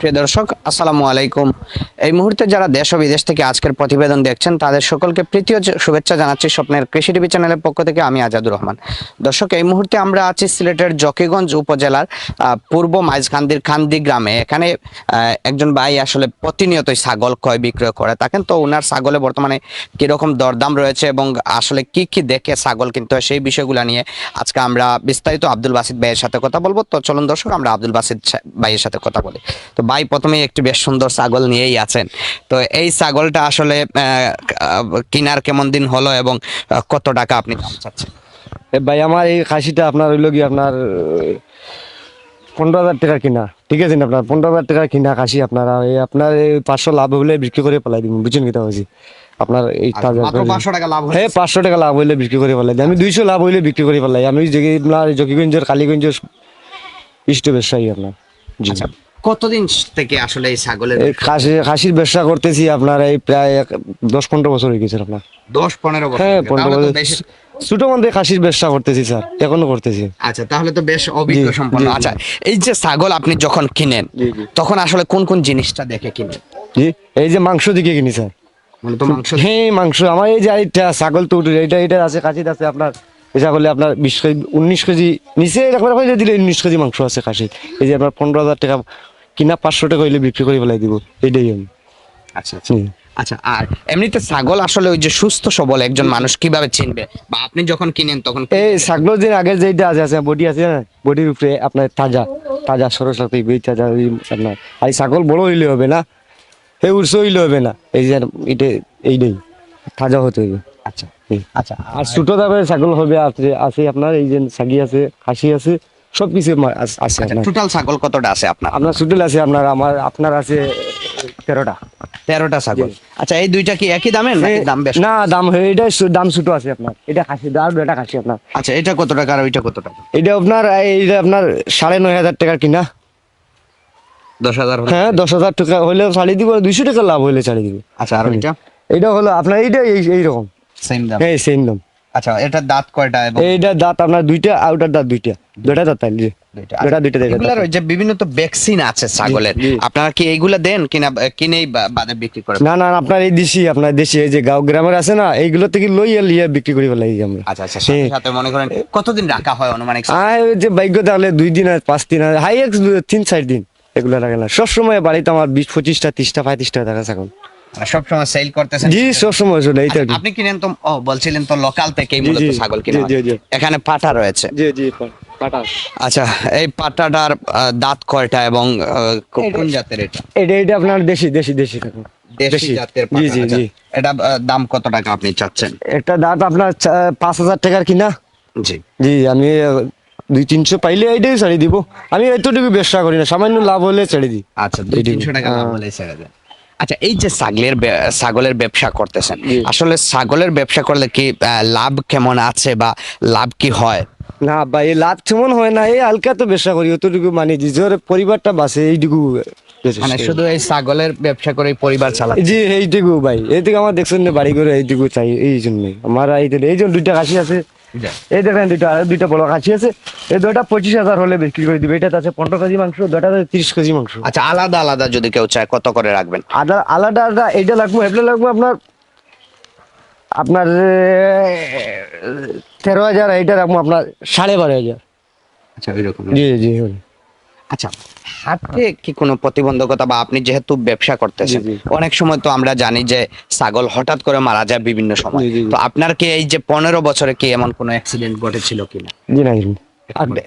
প্রিয় দর্শক, আসসালামু আলাইকুম। এই মুহূর্তে যারা দেশ ও বিদেশ থেকে আজকের প্রতিবেদন দেখছেন, তাদের সকলকে প্রীতীয় শুভেচ্ছা জানাচ্ছি স্বপ্নের কৃষি টিভি চ্যানেলের পক্ষ থেকে আমি আজাদুর রহমান। দর্শক, এই মুহূর্তে আমরা আছি সিলেটের জকিগঞ্জ উপজেলার পূর্ব মাইজখান্দির খান্দি গ্রামে। এখানে একজন ভাই আসলে প্রতিনিয়তই ছাগল ক্রয়, বিক্রয় করে থাকেন। তো ওনার ছাগলে বর্তমানে কীরকম দরদাম রয়েছে এবং আসলে কি কি দেখে ছাগল কিনতে হয় সেই বিষয়গুলো নিয়ে আজকে আমরা বিস্তারিত আব্দুল বাসিদ ভাইয়ের সাথে কথা বলব। তো চলুন দর্শক, আমরা আব্দুল বাসিদ ভাইয়ের সাথে কথা বলি। তো ভাই প্রথমেই একটি বেশ সুন্দর ছাগল নিয়েই আছেন। তো এই ছাগলটা আসলে আহ, কেমন দিন হলো এবং কত টাকা আপনি দাম চাচ্ছেন? ভাই আমার এই খাসিটা আপনার হইল কি আপনার পনেরো হাজার টাকা কিনা। ঠিক আছে আপনার? পনেরো হাজার টাকা কিনা খাসি আপনার এই আপনার এই পাঁচশো লাভ হলে বিক্রি করে পেলাই দিব বুঝছেন কিতা হয়েছি আপনার এই পাঁচশো টাকা লাভ হ্যাঁ পাঁচশো টাকা লাভ হইলে বিক্রি করে পেলাই আমি দুইশো লাভ হইলে বিক্রি করে পেলাই আমি যে আপনার জকিগঞ্জের কালীগঞ্জের ইষ্ট ব্যবসায়ী আপনার। জি। আচ্ছা কতদিন থেকে আসলে এই ছাগলের খাসি খাসির ব্যবসা করতেছি আপনার এই প্রায় দশ পনেরো বছর হয়ে গেছে আপনার। দশ পনেরো বছর হ্যাঁ পনেরো বছর। ছোট মধ্যে খাসির ব্যবসা করতেছি স্যার এখনও করতেছি। আচ্ছা তাহলে তো বেশ অভিজ্ঞ সম্পন্ন। আচ্ছা এই যে ছাগল আপনি যখন কিনেন। তখন আসলে কোন কোন জিনিসটা দেখে কিনেন? জি এই যে মাংস দিকে কিনি স্যার। মাংস হ্যাঁ মাংস। আমার এই যে এইটা ছাগল তো উঠে এটা এটা আছে কাশিতে আছে আপনার। এই ছাগলে আপনার বিশ কেজি উনিশ কেজি নিচে একবার দিলে উনিশ কেজি মাংস আছে কাশি এই যে আপনার পনেরো হাজার টাকা কিনা পাঁচশো টাকা হইলে বিক্রি করে ফেলাই দিব। এইটাই আমি। আচ্ছা আচ্ছা। আচ্ছা আর এমনিতে ছাগল আসলে ওই যে সুস্থ সবল একজন মানুষ কীভাবে চিনবে? বা আপনি যখন কিনেন তখন এই ছাগল যে আগে যেটা আছে আছে বডি আছে না বডির উপরে আপনার তাজা তাজা সরস লাগতে বেই তাজা ওই আপনার আর এই ছাগল বড় হইলে হবে না এই উৎস হইলে হবে না এই যে এটা এইটাই তাজা হতে হবে। আচ্ছা আচ্ছা আর ছোট দামের ছাগল হবে আছে আছে আপনার এই যে ছাগি আছে খাসি আছে আছে আচ্ছা টোটাল ছাগল কতটা আছে আপনার? আপনার সুটুল আছে আপনার আমার আপনার আছে তেরোটা। তেরোটা ছাগল। আচ্ছা এই দুইটা কি একই দামের নাকি দাম বেশ? না দাম এটা দাম ছোট আছে আপনার। এটা খাসি আর এটা খাসি আপনার। আচ্ছা এটা কত টাকা আর ওইটা কত টাকা? এটা আপনার এইটা আপনার সাড়ে নয় হাজার টাকা কিনা। দশ হাজার হ্যাঁ দশ হাজার টাকা হলে ছাড়িয়ে দিব দুইশো টাকা লাভ হলে ছাড়িয়ে দিব। আচ্ছা আর ওইটা? এটা হলো আপনার এইটা এই এইরকম। সেম দাম। হ্যাঁ সেম দাম। আচ্ছা এটা দাঁত কয়টা এইটা দাঁত আপনার দুইটা আউটার দাঁত দুইটা। দুইটা দাঁত তাই জি। দুইটা। দুইটা দুইটা দুইটা এগুলার যে বিভিন্ন তো ভ্যাকসিন আছে ছাগলের আপনারা কি এইগুলা দেন কিনা কিনেই বা- বাদে বিক্রি করেন? না না আপনার এই দেশি আপনার দেশি এই যে গাঁও গ্রামের আছে না এইগুলো থেকে লইয়া লিয়া বিক্রি করি ফেলাই আমরা। আচ্ছা আচ্ছা সাথে হ্যাঁ। সাথে মনে করেন কতদিন রাখা হয় অনুমানিক? যে ভাগ্য তাহলে দুই দিন আর পাঁচ দিন আর হাই এক্স তিন চার দিন এগুলো রাখে না। সবসময় বাড়িতে আমার বিশ পঁচিশটা তিরিশটা পঁয়ত্রিশটা টাকা ছাগল সব সময় সেল করতেছেন? জি সবসময় চলে এইটা আচ্ছা, আপনি কিনেন তো ও বলছিলেন তো লোকাল থেকেই মূলত ছাগল কিনা জি, জি, জি। এখানে পাঠা রয়েছে। জি জি পাটা আচ্ছা এই পাটাটার দাঁত কয়টা এবং কোন জাতের এটা? এটা এটা আপনার দেশি দেশি দেশি দেশি জাতের জি জি আচ্ছা, জি। এটা দাম কত টাকা আপনি চাচ্ছেন? একটা দাঁত আপনার পাঁচ হাজার টাকার কিনা। জি। জি আমি দুই তিনশো পাইলে এইটাই ছাড়ি দিব। আমি এতটুকু ব্যবসা করি না সামান্য লাভ হলে ছেড়ে দিই। আচ্ছা দুই তিনশো টাকা হ্যাঁ। বলে ছেড়ে দেন। আচ্ছা এই যে ছাগলের ছাগলের ব্যবসা করতেছেন আসলে ছাগলের ব্যবসা করলে কি লাভ কেমন আছে বা লাভ কি হয়? না ভাই লাভ তেমন হয় না এই হালকা তো ব্যবসা করি অতটুকু মানে নিজের পরিবারটা বাসে এইটুকু মানে শুধু এই ছাগলের ব্যবসা করে পরিবার চালায় জি এইটুকু ভাই এইটুকু আমার দেখছেন বাড়ি করে এইটুকু চাই এই জন্য আমার এই এই জন্য দুইটা কাশি আছে এই দেখেন দুইটা দুইটা বড় খাসি আছে। এই দুটা পঁচিশ হাজার হলে বিক্রি করে দিবে। এটা আছে পনেরো কেজি মাংস দুটা আছে তিরিশ কেজি মাংস। আচ্ছা আলাদা আলাদা যদি কেউ চায় কত করে রাখবেন? আদা আলাদা আলাদা এইটা লাগবে এটা লাগবো আপনার আপনার তেরো হাজার এইটা রাখব আপনার সাড়ে বারো হাজার। আচ্ছা ওই রকম জি জি আচ্ছা হাটে কি কোনো প্রতিবন্ধকতা বা আপনি যেহেতু ব্যবসা করতেছেন। অনেক সময় তো আমরা জানি যে ছাগল হঠাৎ করে মারা যায় বিভিন্ন সময়। তো আপনার কি এই যে পনেরো বছরে কি এমন কোনো অ্যাক্সিডেন্ট ঘটেছিল কিনা? জি না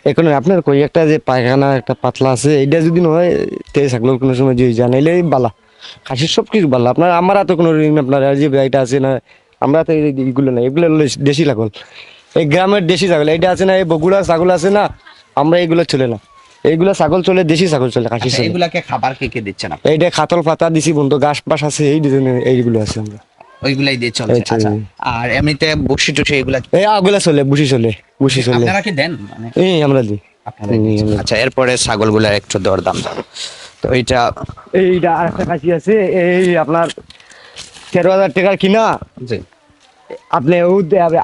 এখন আপনার কই একটা যে পায়খানা একটা পাতলা আছে এইটা যদি নয় তে ছাগলের কোনো সময় যে জানাইলে বালা। খাসির সব কিছু বালা। আপনার আমার তো কোনো ঋণ আপনার যে এটা আছে না আমরা তো এই- এইগুলো না এগুলো দেশি ছাগল। এই গ্রামের দেশি ছাগল এইটা আছে না এই বগুড়া ছাগল আছে না আমরা এইগুলো চলে না। এইগুলো ছাগল চলে দেশি ছাগল চলে খাসি আচ্ছা, চলে। এগুলাকে খাবার কে কে দিচ্ছেন আপনি এইটা খাতল পাতা দিছি বন্ধু গাছ পাশ আছে এই ডিজাইনের এইগুলো আছে আমরা। ওইগুলাই দিয়ে চলে। আচ্ছা। আর এমনিতে বসি টুসি এগুলা এই আগুলা চলে বুসি চলে বুসি চলে। আপনারা কি দেন? মানে এই আমরা দিই। আপনারা আচ্ছা এরপরে ছাগলগুলার একটু দরদাম। জানো। তো এইটা এইটা আর একটা খাসি আছে এই আপনার তেরো হাজার টাকার কিনা? জি। আপনি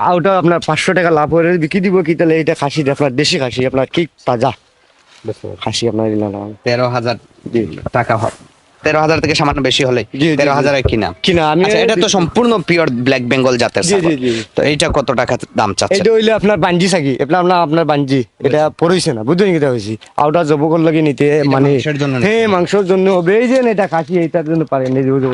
আউটা আপনার পাঁচশো টাকা লাভ করে বিক্রি দিব কি তাহলে এইটা খাসি আপনার দেশি খাসি আপনার কি তাজা? খাসি আপনার তেরো হাজার টাকা তেরো হাজার থেকে সামান্য বেশি হলে তেরো। হাজারে কিনা। কিনা আমি আচ্ছা এটা তো সম্পূর্ণ পিওর ব্ল্যাক বেঙ্গল জাতের। তো এইটা কত টাকা দাম চাচ্ছে এটা হইলে আপনার বাঞ্জি থাকি এটা আপনার আপনার বাঞ্জি এটা পড়ইছে না বুঝলেন কিটা হয়েছি আউটা জব করলে কি নিতে মানে হ্যাঁ মাংসের জন্য হবে। এই যে এটা এইটার জন্য পারে নিজে বুঝে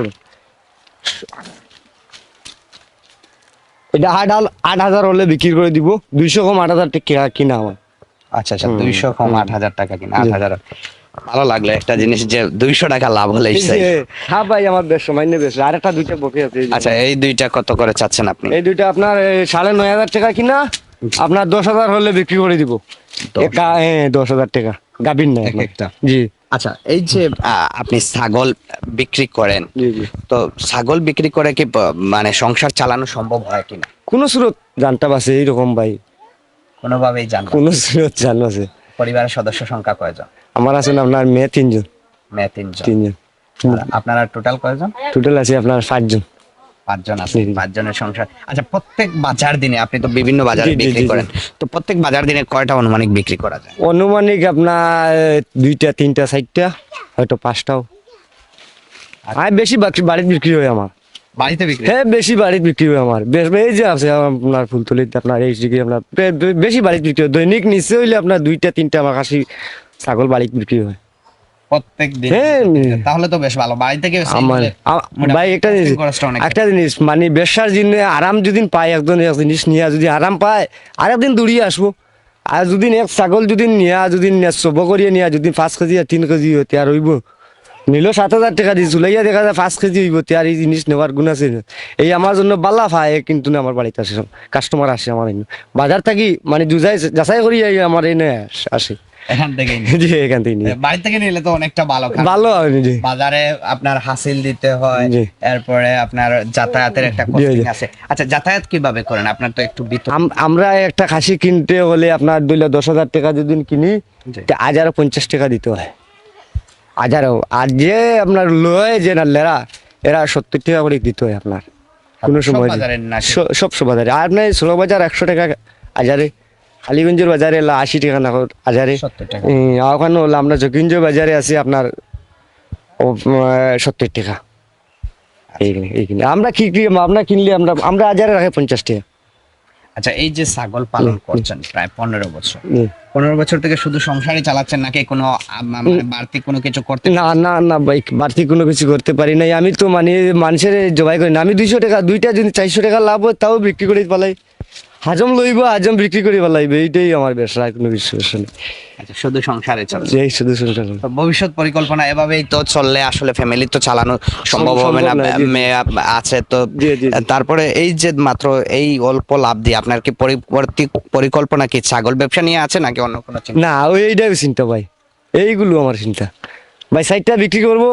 এটা আট আট হাজার হলে বিক্রি করে দিব। দুইশো কম আট হাজার টাকা কিনা আমার আচ্ছা আচ্ছা দুইশো কম আট হাজার টাকা কিনা আট হাজার। ভালো লাগল একটা জিনিস যে দুইশো টাকা লাভ হলে হ্যাঁ ভাই আমার বেশ সময় নেই বেশ। আর একটা দুইটা বকে আছে এই আচ্ছা এই দুইটা কত করে চাচ্ছেন আপনি? এই দুইটা আপনার সাড়ে নয় হাজার টাকা কিনা আপনার দশ হাজার হলে বিক্রি করে দিব। দশ। হাজার টাকা গাবিন না এক একটা? জি। আচ্ছা এই যে আপনি ছাগল বিক্রি করেন তো ছাগল বিক্রি করে কি মানে সংসার চালানো সম্ভব হয় কিনা? কোন স্রোত জানটা আছে এইরকম ভাই। কোনোভাবেই জান কোন স্রোত জান আছে পরিবারের সদস্য সংখ্যা কয়জন? আমার আছেন আপনার মেয়ে তিনজন। মেয়ে তিনজন। তিনজন। আপনারা টোটাল কয়জন? টোটাল আছে আপনার পাঁচজন পাঁচজন আছে। পাঁচজনের সংসার। আচ্ছা প্রত্যেক বাজার দিনে আপনি তো বিভিন্ন বাজারে বিক্রি। করেন। তো প্রত্যেক বাজার দিনে কয়টা অনুমানিক বিক্রি করা যায়? অনুমানিক আপনার দুইটা তিনটা চারটা হয়তো পাঁচটাও। আর বেশি বাকি বাড়িতে বিক্রি হয় আমার। বাড়িতে বিক্রি? হ্যাঁ বেশি বাড়িতে বিক্রি হয় আমার। এই যে আছে আপনার ফুলতলিতে আপনার এই দিকে আপনার বেশি বাড়িতে বিক্রি হয়। দৈনিক নিচে হইলে আপনার দুইটা তিনটা আমার কাশি ছাগল বাড়িতে বিক্রি হয়। প্রত্যেক দিন হ্যাঁ, তাহলে তো বেশ ভালো। বাড়ি থেকে আমার হলে আ- মোটামুটি ভাই একটা জিনিস একটা জিনিস মানে জন্য আরাম যদি পায় একজন এক জিনিস নিয়ে যদি আরাম পায় আর একদিন দৌড়িয়ে আসব। আর যদি এক ছাগল যদি নিয়া যদি সব করিয়ে নিয়া যদি পাঁচ কেজি তিন কেজি হতে আর হইব নিল সাত হাজার টাকা দিয়ে চুলাইয়া দেখা যায় পাঁচ কেজি হইব আর এই জিনিস নেওয়ার গুণ আছে এই আমার জন্য বালা পায় কিন্তু না আমার বাড়িতে আসে কাস্টমার আসে আমার বাজার থাকি মানে জুজাই যাচাই করি আমার এনে আসে এখান থেকে জি এখান থেকে বাড়ি থেকে নিলে তো অনেকটা ভালো ভালো জি। বাজারে আপনার হাসিল দিতে হয় এরপরে আপনার যাতায়াতের একটা আছে। আচ্ছা যাতায়াত কীভাবে করেন? আপনার তো একটু আমরা একটা খাসি কিনতে হলে আপনার দুইলে দশ হাজার টাকা যদি কিনি হাজারও পঞ্চাশ টাকা দিতে হয়। হাজারও আর যে আপনার লয় যে না লেরা এরা সত্তর টাকা করে দিতে হয় আপনার। কোনো সময় না সব সব বাজারে। আর আপনার ষোলো বাজার একশো টাকা হাজারে কালীগঞ্জের বাজারে এলা আশি টাকা না হাজারে 70 টাকা। উম, আর ওখানে হলো আমরা জকিঞ্জ বাজারে আছে আপনার সত্তর টাকা। এইখানে এইখানে। আমরা কি কি আমরা কিনলে আমরা আমরা হাজারে রাখে পঞ্চাশ টাকা। আচ্ছা এই যে ছাগল পালন করছেন প্রায় পনেরো বছর পনেরো বছর থেকে শুধু সংসারই চালাচ্ছেন নাকি কোনো মানে বাড়তি কোনো কিছু করতে না না না ভাই বাড়তি কোনো কিছু করতে পারি নাই। আমি তো মানে মানুষের জবাই করি না। আমি দুইশো টাকা দুইটা যদি চারশো টাকা লাভ হয় তাও বিক্রি করে পালাই। হাজম লইব হাজম বিক্রি করে পালাইবে এইটাই আমার ব্যবসা কোনো নেই। আচ্ছা শুধু সংসারে চলে। এই শুধু শুধু ভবিষ্যৎ পরিকল্পনা এভাবেই তো চললে আসলে ফ্যামিলি তো চালানো সম্ভব হবে না। মেয়ে আছে তো। তারপরে এই যে মাত্র এই অল্প লাভ দিয়ে আপনার কি পরিবর্তী পরিকল্পনা কি ছাগল ব্যবসা নিয়ে আছে নাকি অন্য কোনো চিন্তা? না ওই এইটাই চিন্তা ভাই। এইগুলো আমার চিন্তা। ভাই সাইডটা বিক্রি করব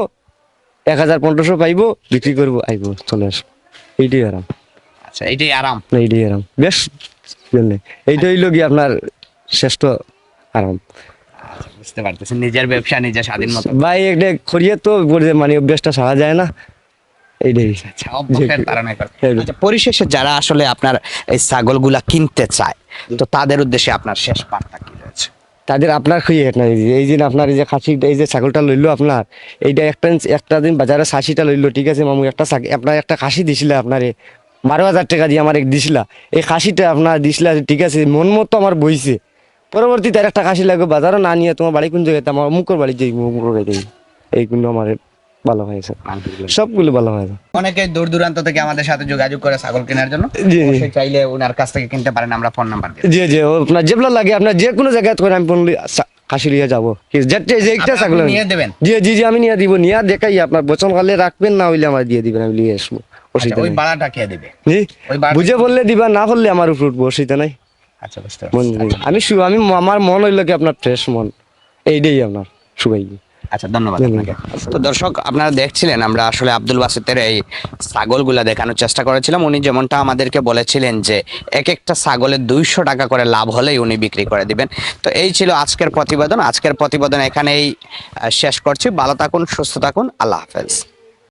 এক হাজার পনেরোশো পাইবো বিক্রি করব আইবো চলে আসব। এইটাই আরাম। আচ্ছা এটাই আরাম। এইটাই আরাম। বেশ এইটা হইল কি আপনার শ্রেষ্ঠ আরাম। আচ্ছা, বুঝতে পারতেছি। নিজের ব্যবসা নিজে স্বাধীন মতো। ভাই একটা করিয়ে তো মানে অভ্যাসটা সারা যায় না। এইটাই। আচ্ছা করে। হ্যাঁ। আচ্ছা পরিশেষে যারা আসলে আপনার এই ছাগলগুলা কিনতে চায় তো তাদের উদ্দেশ্যে আপনার শেষ বার্তা কি রয়েছে? তাদের আপনার খুঁজে না এই দিন আপনার এই যে খাসি এই যে ছাগলটা লইলো আপনার এইটা একটা একটা দিন বাজারে খাসিটা লইলো ঠিক আছে মামু? একটা আপনার একটা খাসি দিছিল আপনারে। বারো হাজার টাকা দিয়ে আমার এক দিছিলা। এই খাসিটা আপনার দিছিলা ঠিক আছে মন মতো আমার বইছে। পরবর্তী তার একটা খাসি লাগবে বাজারও না নিয়ে তোমার বাড়ি কোন জায়গায় আমার মুখর বাড়ি যাই মুখর বাড়ি যাই এইগুলো আমার ভালো হয়েছে সবগুলো ভালো হয়েছে অনেকে দূর দূরান্ত থেকে আমাদের সাথে যোগাযোগ করে ছাগল কেনার জন্য। জি, জি। চাইলে ওনার কাছ থেকে কিনতে পারেন আমরা ফোন নাম্বার জি জি আপনার যেগুলো লাগে আপনার যে কোনো জায়গায় করে আমি বললি খাসি লিয়ে যাব। যেটা ছাগল নিয়ে দেবেন? জি জি জি আমি নিয়ে দিব নিয়ে দেখাই আপনার বচন কালে রাখবেন না হইলে আমার দিয়ে দিবেন আমি নিয়ে আসব। অসুবিধা ওই নেই। কে দেবে? জি বুঝে বললে দিবা না বললে আমার উপর উঠবো অসুবিধা নাই। আচ্ছা বুঝতে আমি শু আমি আমার মন হইল কি আপনার ফ্রেশ মন। এইটাই আপনার আচ্ছা ধন্যবাদ। আপনাকে। তো দর্শক আপনারা দেখছিলেন আমরা আসলে আব্দুল বাসিতের এই ছাগলগুলা দেখানোর চেষ্টা করেছিলাম। উনি যেমনটা আমাদেরকে বলেছিলেন যে এক একটা ছাগলের দুইশো টাকা করে লাভ হলেই উনি বিক্রি করে দিবেন। তো এই ছিল আজকের প্রতিবেদন। আজকের প্রতিবেদন এখানেই শেষ করছি। ভালো থাকুন সুস্থ থাকুন। আল্লাহ হাফেজ।